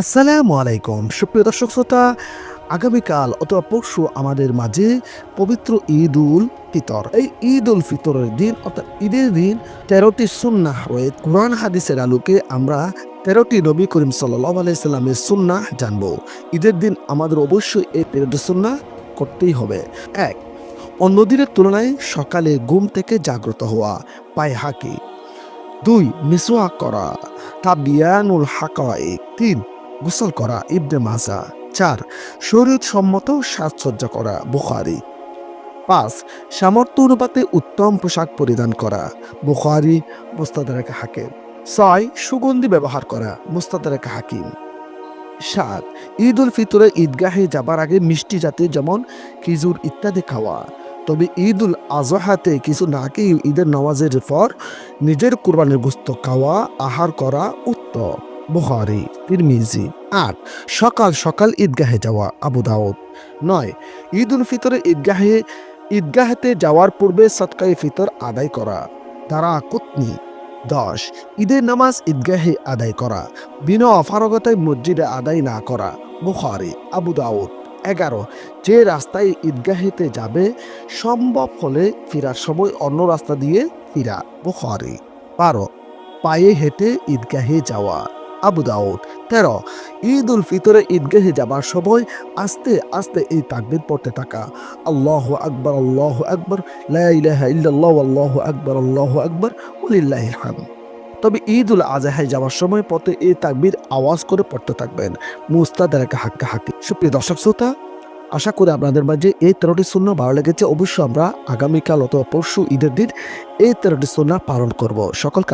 আসসালামু আলাইকুম। সুপ্রিয় দর্শক শ্রোতা, আগামীকাল অথবা পরশু আমাদের মাঝে পবিত্র ঈদ উল ফিতর। এই ঈদ উল ফিতরের দিন অর্থাৎ ঈদের দিন তেরোটি সুন্নাহ রয়ে কোরআন হাদিসের আলোকে আমরা তেরোটি নবী করিম সাল্লাহ আলাইসাল্লামের সুন্নাহ জানব। ঈদের দিন আমাদের অবশ্যই এই তেরোটি সুন্নাহ করতেই হবে। এক অন্য দিনের তুলনায় সকালে ঘুম থেকে জাগ্রত হওয়া, পায়ে হাঁকি। দুই, মিসওয়াক করা তা তাবিয়ানুল হাকাইক তিন গোসল করা ইবনে মাজা। চার শরীর সম্মত সাজসজ্জা করা, বুখারি। পাঁচ, সামর্থ্য অনুপাতে উত্তম পোশাক পরিধান করা, বুখারি মুস্তাদারেকা হাকিম। ছয়, সুগন্ধি ব্যবহার করা মুস্তাদারেকা হাকিম। সাত ঈদ উল ফিতরে ঈদগাহে যাবার আগে মিষ্টি জাতীয় যেমন খেজুর ইত্যাদি খাওয়া। তবে ঈদ উল আজহাতে কিছু না খেয়ে ঈদের নামাজের পর নিজের কোরবানির গোস্ত খাওয়া, আহার করা উত্তম। বুহারি তিরমিজি, আট। সকাল সকাল ঈদগাহে যাওয়া আবু দাউদ। নয়। ঈদ উল ফিতরে ঈদগাহে, ঈদগাহেতে যাওয়ার পূর্বে সৎকাই ফিতর আদায় করা। তারা কুতনি। দশ। ঈদের নামাজ ঈদগাহে আদায় করা। বিনা অফারগতায় মসজিদে আদায় না করা। বুখারি, আবু দাউদ। এগারো। যে রাস্তায় ঈদগাহেতে যাবে, সম্ভব হলে ফেরার সময় অন্য রাস্তা দিয়ে ফিরা। বুখারি। বারো। পায়ে হেঁটে ঈদগাহে যাওয়া। আবু দাউদ। তেরো ঈদ উল ফিতরে ঈদগাহে যাবার সময় আস্তে আস্তে এই তাকবির পড়তে থাকা। আল্লাহ আকবর আল্লাহ আকবর ইল্লাল্লাহ, আল্লাহ আকবর আল্লাহ আকবর উলিল্লাহিল হামদ। তবে ঈদ উল আজহায় যাওয়ার সময় পথে এই তাকবির আওয়াজ করে পড়তে থাকবেন। মুস্তাদের একটা হাক্কা হাক্কি। সুপ্রিয় দর্শক শ্রোতা, আশা করি আপনাদের মাঝে এই তেরোটি শূন্য ভালো লেগেছে। অবশ্যই আমরা আগামীকাল অথবা পরশু ঈদের দিন এই তেরোটি শূন্য পালন করব। সকলকে